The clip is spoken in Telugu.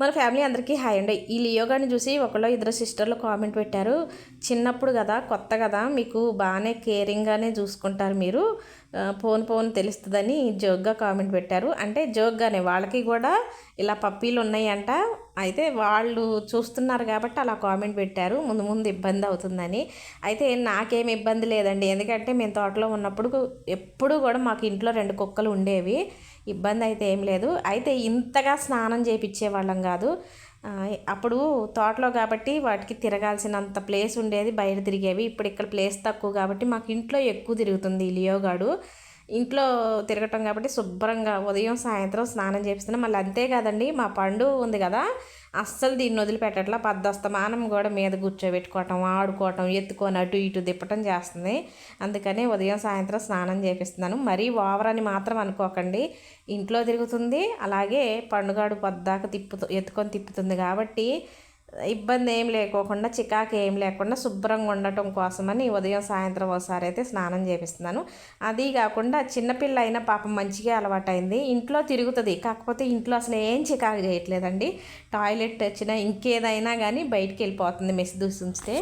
మన ఫ్యామిలీ అందరికీ హాయ్ అండి. ఈ లియోగాని చూసి ఒకళ్ళు ఇద్దరు సిస్టర్లు కామెంట్ పెట్టారు. చిన్నప్పుడు కదా కొత్త కదా మీకు బాగానే కేరింగ్గానే చూసుకుంటారు మీరు. పోన్ ఫోన్ తెలుస్తుందని జోక్గా కామెంట్ పెట్టారు. అంటే జోక్గానే వాళ్ళకి కూడా ఇలా పప్పీలు ఉన్నాయంట అయితే వాళ్ళు చూస్తున్నారు కాబట్టి అలా కామెంట్ పెట్టారు. ముందు ముందు ఇబ్బంది అవుతుందని. అయితే నాకేం ఇబ్బంది లేదండి. ఎందుకంటే మేము తోటలో ఉన్నప్పుడు ఎప్పుడు కూడా మాకు ఇంట్లో రెండు కుక్కలు ఉండేవి. ఇబ్బంది అయితే ఏం లేదు. అయితే ఇంతగా స్నానం చేయించే వాళ్ళం కాదు. అప్పుడు తోటలో కాబట్టి వాటికి తిరగాల్సినంత ప్లేస్ ఉండేది బయట తిరిగేవి. ఇప్పుడు ఇక్కడ ప్లేస్ తక్కువ కాబట్టి మాకు ఇంట్లో ఎక్కువ తిరుగుతుంది లియోగాడు ఇంట్లో తిరగటం కాబట్టి శుభ్రంగా ఉదయం సాయంత్రం స్నానం చేపిస్తున్నాం. మళ్ళీ అంతే కదండి మా పండు ఉంది కదా అస్సలు దీన్ని వదిలిపెట్టట్లా పద్దస్తమానం కూడా మీద కూర్చోబెట్టుకోవటం ఆడుకోవటం ఎత్తుకొని అటు ఇటు తిప్పటం చేస్తుంది. అందుకని ఉదయం సాయంత్రం స్నానం చేపిస్తున్నాను. మరీ ఓవర్ అని మాత్రం అనుకోకండి. ఇంట్లో తిరుగుతుంది అలాగే పండుగాడు పొద్దాక తిప్పుతూ ఎత్తుకొని తిప్పుతుంది కాబట్టి ఇబ్బంది ఏం లేకోకుండా చికాకు ఏం లేకుండా శుభ్రంగా ఉండటం కోసమని ఉదయం సాయంత్రం ఒకసారి అయితే స్నానం చేపిస్తున్నాను. అది కాకుండా చిన్నపిల్ల అయినా పాపం మంచిగా అలవాటైంది. ఇంట్లో తిరుగుతుంది. కాకపోతే ఇంట్లో అసలు ఏం చికాకు చేయట్లేదండి. టాయిలెట్ వచ్చినా ఇంకేదైనా కానీ బయటికి వెళ్ళిపోతుంది మెస్ దూసి ఉంచితే